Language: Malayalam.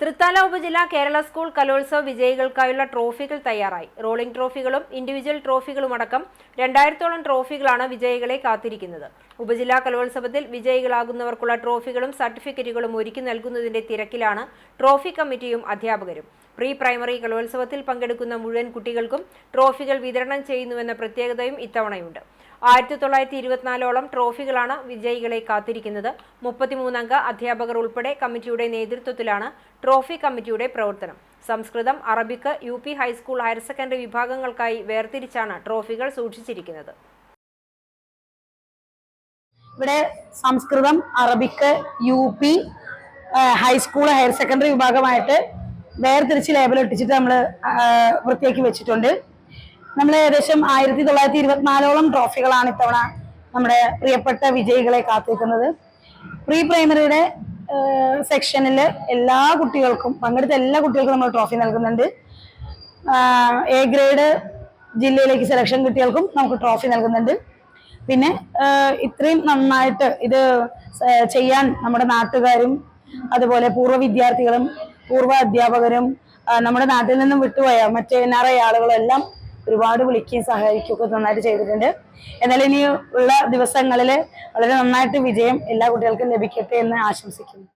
തൃത്താല ഉപജില്ല കേരള സ്കൂൾ കലോത്സവ വിജയികൾക്കായുള്ള ട്രോഫികൾ തയ്യാറായി. റോളിംഗ് ട്രോഫികളും ഇൻഡിവിജ്വൽ ട്രോഫികളുമടക്കം രണ്ടായിരത്തോളം ട്രോഫികളാണ് വിജയികളെ കാത്തിരിക്കുന്നത്. ഉപജില്ലാ കലോത്സവത്തിൽ വിജയികളാകുന്നവർക്കുള്ള ട്രോഫികളും സർട്ടിഫിക്കറ്റുകളും ഒരുക്കി നൽകുന്നതിന്റെ തിരക്കിലാണ് ട്രോഫി കമ്മിറ്റിയും അധ്യാപകരും. പ്രീ പ്രൈമറി കലോത്സവത്തിൽ പങ്കെടുക്കുന്ന മുഴുവൻ കുട്ടികൾക്കും ട്രോഫികൾ വിതരണം ചെയ്യുന്നുവെന്ന പ്രത്യേകതയും ഇത്തവണയുണ്ട്. ആയിരത്തി തൊള്ളായിരത്തി ഇരുപത്തിനാലോളം ട്രോഫികളാണ് വിജയികളെ കാത്തിരിക്കുന്നത്. മുപ്പത്തിമൂന്നംഗ അധ്യാപകർ ഉൾപ്പെടെ കമ്മിറ്റിയുടെ നേതൃത്വത്തിലാണ് ട്രോഫി കമ്മിറ്റിയുടെ പ്രവർത്തനം. Sanskrit Arabic U P high school higher secondary വിഭാഗങ്ങൾക്കായി വേർതിരിച്ചാണ് ട്രോഫികൾ സൂക്ഷിച്ചിരിക്കുന്നത്. ഇവിടെ Sanskrit Arabic U P high school higher secondary വിഭാഗമായിട്ട് വേർതിരിച്ച് ലേബൽ ഒട്ടിച്ചിട്ട് നമ്മൾ വൃത്തിയാക്കി വെച്ചിട്ടുണ്ട്. നമ്മൾ ഏകദേശം ആയിരത്തി തൊള്ളായിരത്തി ഇരുപത്തിനാലോളം ട്രോഫികളാണ് ഇത്തവണ നമ്മുടെ പ്രിയപ്പെട്ട വിജയികളെ കാത്തിരിക്കുന്നത്. പ്രീ പ്രൈമറിയുടെ സെക്ഷനിൽ എല്ലാ കുട്ടികൾക്കും പങ്കെടുത്ത എല്ലാ കുട്ടികൾക്കും നമ്മൾ ട്രോഫി നൽകുന്നുണ്ട്. എ ഗ്രേഡ് ജില്ലയിലേക്ക് സെലക്ഷൻ കുട്ടികൾക്കും നമുക്ക് ട്രോഫി നൽകുന്നുണ്ട്. പിന്നെ ഇത്രയും നന്നായിട്ട് ഇത് ചെയ്യാൻ നമ്മുടെ നാട്ടുകാരും അതുപോലെ പൂർവ വിദ്യാർത്ഥികളും പൂർവ അധ്യാപകരും നമ്മുടെ നാട്ടിൽ നിന്നും വിട്ടുപോയ മറ്റ് എൻ ആർ ഐ ആളുകളും എല്ലാം ഒരുപാട് വിളിക്കുകയും സഹായിക്കുകയൊക്കെ നന്നായിട്ട് ചെയ്തിട്ടുണ്ട്. എന്നാൽ ഇനി ഉള്ള ദിവസങ്ങളിൽ വളരെ നന്നായിട്ട് വിജയം എല്ലാ കുട്ടികൾക്കും ലഭിക്കട്ടെ എന്ന് ആശംസിക്കുന്നു.